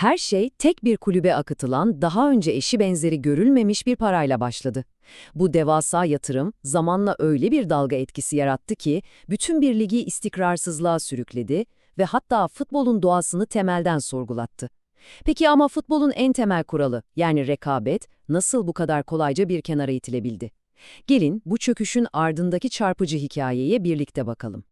Her şey tek bir kulübe akıtılan, daha önce eşi benzeri görülmemiş bir parayla başladı. Bu devasa yatırım zamanla öyle bir dalga etkisi yarattı ki bütün bir ligi istikrarsızlığa sürükledi ve hatta futbolun doğasını temelden sorgulattı. Peki ama futbolun en temel kuralı yani rekabet nasıl bu kadar kolayca bir kenara itilebildi? Gelin bu çöküşün ardındaki çarpıcı hikayeye birlikte bakalım.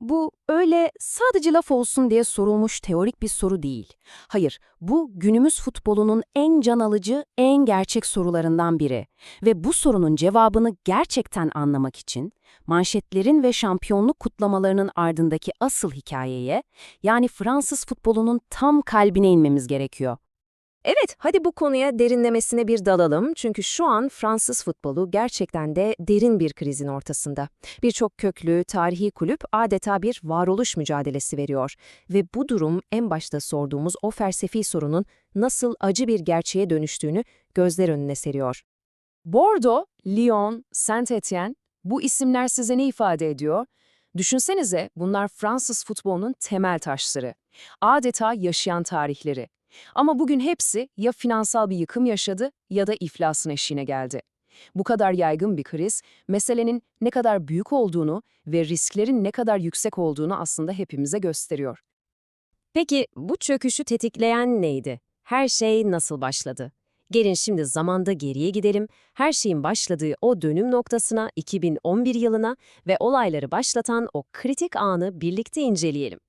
Bu öyle sadece laf olsun diye sorulmuş teorik bir soru değil. Hayır, bu günümüz futbolunun en can alıcı, en gerçek sorularından biri. Ve bu sorunun cevabını gerçekten anlamak için manşetlerin ve şampiyonluk kutlamalarının ardındaki asıl hikayeye, yani Fransız futbolunun tam kalbine inmemiz gerekiyor. Evet, hadi bu konuya derinlemesine bir dalalım çünkü şu an Fransız futbolu gerçekten de derin bir krizin ortasında. Birçok köklü, tarihi kulüp adeta bir varoluş mücadelesi veriyor ve bu durum en başta sorduğumuz o felsefi sorunun nasıl acı bir gerçeğe dönüştüğünü gözler önüne seriyor. Bordeaux, Lyon, Saint-Étienne bu isimler size ne ifade ediyor? Düşünsenize bunlar Fransız futbolunun temel taşları. Adeta yaşayan tarihleri. Ama bugün hepsi ya finansal bir yıkım yaşadı ya da iflasın eşiğine geldi. Bu kadar yaygın bir kriz, meselenin ne kadar büyük olduğunu ve risklerin ne kadar yüksek olduğunu aslında hepimize gösteriyor. Peki bu çöküşü tetikleyen neydi? Her şey nasıl başladı? Gelin şimdi zamanda geriye gidelim, her şeyin başladığı o dönüm noktasına 2011 yılına ve olayları başlatan o kritik anı birlikte inceleyelim.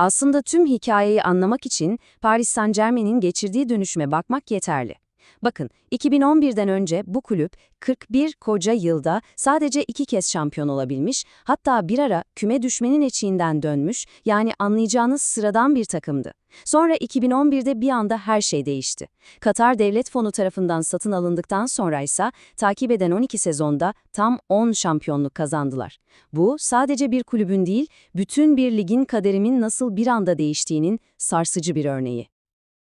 Aslında tüm hikayeyi anlamak için Paris Saint-Germain'in geçirdiği dönüşüme bakmak yeterli. Bakın, 2011'den önce bu kulüp 41 koca yılda sadece iki kez şampiyon olabilmiş, hatta bir ara küme düşmenin eçiğinden dönmüş, yani anlayacağınız sıradan bir takımdı. Sonra 2011'de bir anda her şey değişti. Katar Devlet Fonu tarafından satın alındıktan sonra ise takip eden 12 sezonda tam 10 şampiyonluk kazandılar. Bu sadece bir kulübün değil, bütün bir ligin kaderimin nasıl bir anda değiştiğinin sarsıcı bir örneği.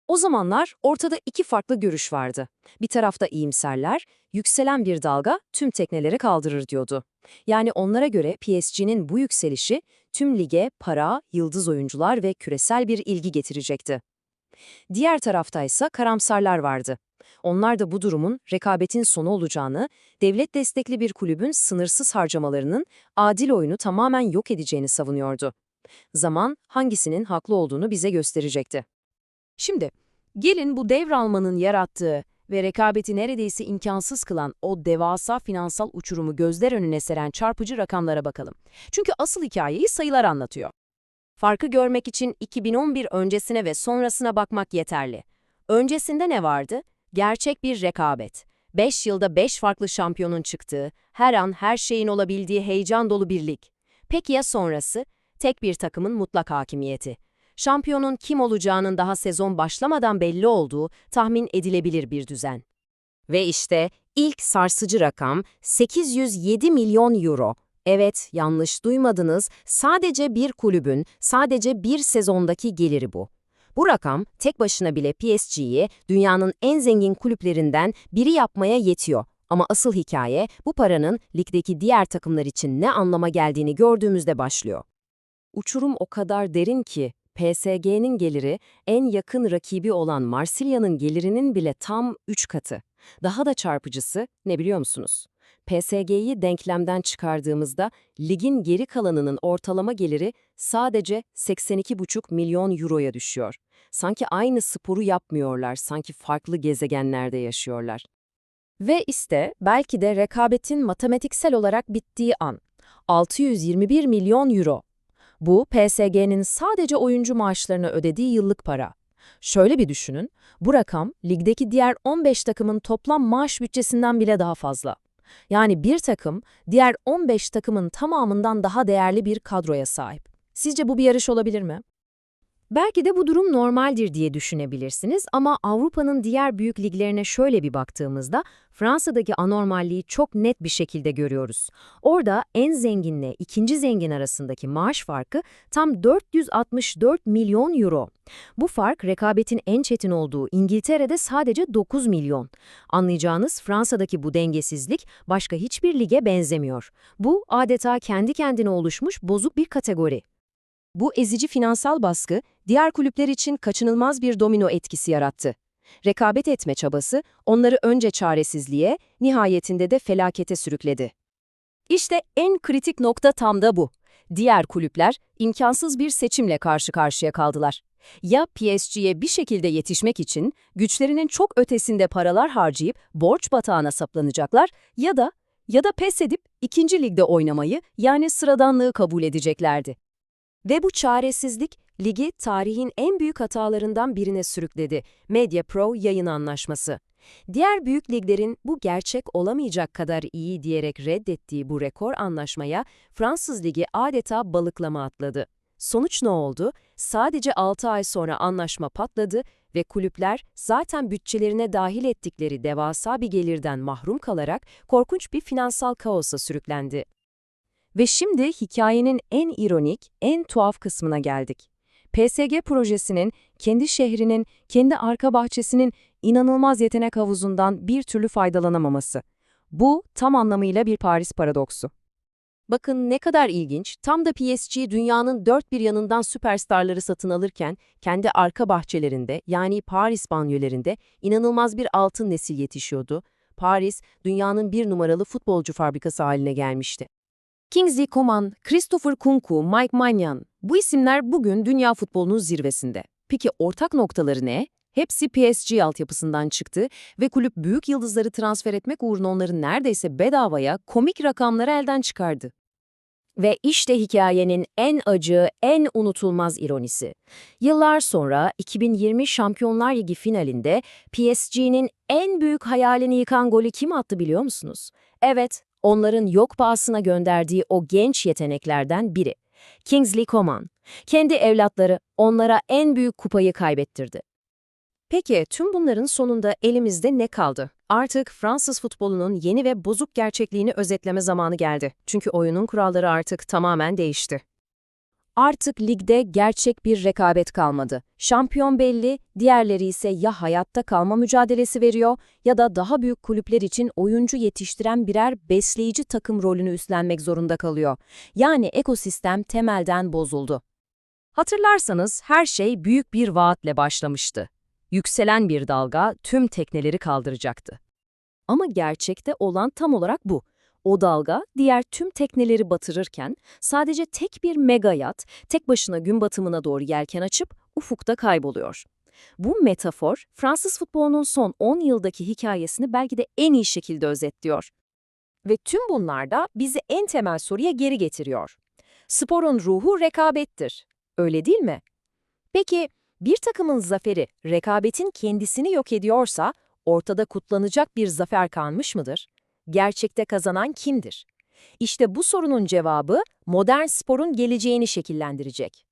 O zamanlar ortada iki farklı görüş vardı. Bir tarafta iyimserler, yükselen bir dalga tüm tekneleri kaldırır diyordu. Yani onlara göre PSG'nin bu yükselişi tüm lige para, yıldız oyuncular ve küresel bir ilgi getirecekti. Diğer taraftaysa karamsarlar vardı. Onlar da bu durumun rekabetin sonu olacağını, devlet destekli bir kulübün sınırsız harcamalarının adil oyunu tamamen yok edeceğini savunuyordu. Zaman hangisinin haklı olduğunu bize gösterecekti. Şimdi gelin bu devralmanın yarattığı ve rekabeti neredeyse imkansız kılan o devasa finansal uçurumu gözler önüne seren çarpıcı rakamlara bakalım. Çünkü asıl hikayeyi sayılar anlatıyor. Farkı görmek için 2011 öncesine ve sonrasına bakmak yeterli. Öncesinde ne vardı? Gerçek bir rekabet. 5 yılda 5 farklı şampiyonun çıktığı, her an her şeyin olabildiği heyecan dolu bir lig. Peki ya sonrası? Tek bir takımın mutlak hakimiyeti şampiyonun kim olacağının daha sezon başlamadan belli olduğu tahmin edilebilir bir düzen. Ve işte ilk sarsıcı rakam 807 milyon euro. Evet, yanlış duymadınız, sadece bir kulübün, sadece bir sezondaki geliri bu. Bu rakam tek başına bile PSG'yi dünyanın en zengin kulüplerinden biri yapmaya yetiyor. Ama asıl hikaye bu paranın ligdeki diğer takımlar için ne anlama geldiğini gördüğümüzde başlıyor. Uçurum o kadar derin ki PSG'nin geliri en yakın rakibi olan Marsilya'nın gelirinin bile tam 3 katı. Daha da çarpıcısı ne biliyor musunuz? PSG'yi denklemden çıkardığımızda ligin geri kalanının ortalama geliri sadece 82,5 milyon euroya düşüyor. Sanki aynı sporu yapmıyorlar, sanki farklı gezegenlerde yaşıyorlar. Ve işte belki de rekabetin matematiksel olarak bittiği an. 621 milyon euro bu, PSG'nin sadece oyuncu maaşlarını ödediği yıllık para. Şöyle bir düşünün, bu rakam ligdeki diğer 15 takımın toplam maaş bütçesinden bile daha fazla. Yani bir takım, diğer 15 takımın tamamından daha değerli bir kadroya sahip. Sizce bu bir yarış olabilir mi? Belki de bu durum normaldir diye düşünebilirsiniz ama Avrupa'nın diğer büyük liglerine şöyle bir baktığımızda Fransa'daki anormalliği çok net bir şekilde görüyoruz. Orada en zenginle ikinci zengin arasındaki maaş farkı tam 464 milyon euro. Bu fark rekabetin en çetin olduğu İngiltere'de sadece 9 milyon. Anlayacağınız Fransa'daki bu dengesizlik başka hiçbir lige benzemiyor. Bu adeta kendi kendine oluşmuş bozuk bir kategori. Bu ezici finansal baskı diğer kulüpler için kaçınılmaz bir domino etkisi yarattı. Rekabet etme çabası onları önce çaresizliğe, nihayetinde de felakete sürükledi. İşte en kritik nokta tam da bu. Diğer kulüpler imkansız bir seçimle karşı karşıya kaldılar. Ya PSG'ye bir şekilde yetişmek için güçlerinin çok ötesinde paralar harcayıp borç batağına saplanacaklar ya da ya da pes edip ikinci ligde oynamayı yani sıradanlığı kabul edeceklerdi. Ve bu çaresizlik ligi tarihin en büyük hatalarından birine sürükledi. Media Pro yayın anlaşması. Diğer büyük liglerin bu gerçek olamayacak kadar iyi diyerek reddettiği bu rekor anlaşmaya Fransız Ligi adeta balıklama atladı. Sonuç ne oldu? Sadece 6 ay sonra anlaşma patladı ve kulüpler zaten bütçelerine dahil ettikleri devasa bir gelirden mahrum kalarak korkunç bir finansal kaosa sürüklendi. Ve şimdi hikayenin en ironik, en tuhaf kısmına geldik. PSG projesinin, kendi şehrinin, kendi arka bahçesinin inanılmaz yetenek havuzundan bir türlü faydalanamaması. Bu tam anlamıyla bir Paris paradoksu. Bakın ne kadar ilginç, tam da PSG dünyanın dört bir yanından süperstarları satın alırken, kendi arka bahçelerinde yani Paris banyolarında inanılmaz bir altın nesil yetişiyordu. Paris, dünyanın bir numaralı futbolcu fabrikası haline gelmişti. Kingsley Coman, Christopher Kunku, Mike Maignan, bu isimler bugün dünya futbolunun zirvesinde. Peki ortak noktaları ne? Hepsi PSG altyapısından çıktı ve kulüp büyük yıldızları transfer etmek uğruna onları neredeyse bedavaya komik rakamları elden çıkardı. Ve işte hikayenin en acı, en unutulmaz ironisi. Yıllar sonra 2020 Şampiyonlar Ligi finalinde PSG'nin en büyük hayalini yıkan golü kim attı biliyor musunuz? Evet, onların yok pahasına gönderdiği o genç yeteneklerden biri. Kingsley Coman. Kendi evlatları onlara en büyük kupayı kaybettirdi. Peki tüm bunların sonunda elimizde ne kaldı? Artık Fransız futbolunun yeni ve bozuk gerçekliğini özetleme zamanı geldi. Çünkü oyunun kuralları artık tamamen değişti. Artık ligde gerçek bir rekabet kalmadı. Şampiyon belli, diğerleri ise ya hayatta kalma mücadelesi veriyor ya da daha büyük kulüpler için oyuncu yetiştiren birer besleyici takım rolünü üstlenmek zorunda kalıyor. Yani ekosistem temelden bozuldu. Hatırlarsanız her şey büyük bir vaatle başlamıştı. Yükselen bir dalga tüm tekneleri kaldıracaktı. Ama gerçekte olan tam olarak bu. O dalga diğer tüm tekneleri batırırken sadece tek bir mega yat tek başına gün batımına doğru yelken açıp ufukta kayboluyor. Bu metafor Fransız futbolunun son 10 yıldaki hikayesini belki de en iyi şekilde özetliyor. Ve tüm bunlar da bizi en temel soruya geri getiriyor. Sporun ruhu rekabettir. Öyle değil mi? Peki bir takımın zaferi rekabetin kendisini yok ediyorsa ortada kutlanacak bir zafer kalmış mıdır? Gerçekte kazanan kimdir? İşte bu sorunun cevabı modern sporun geleceğini şekillendirecek.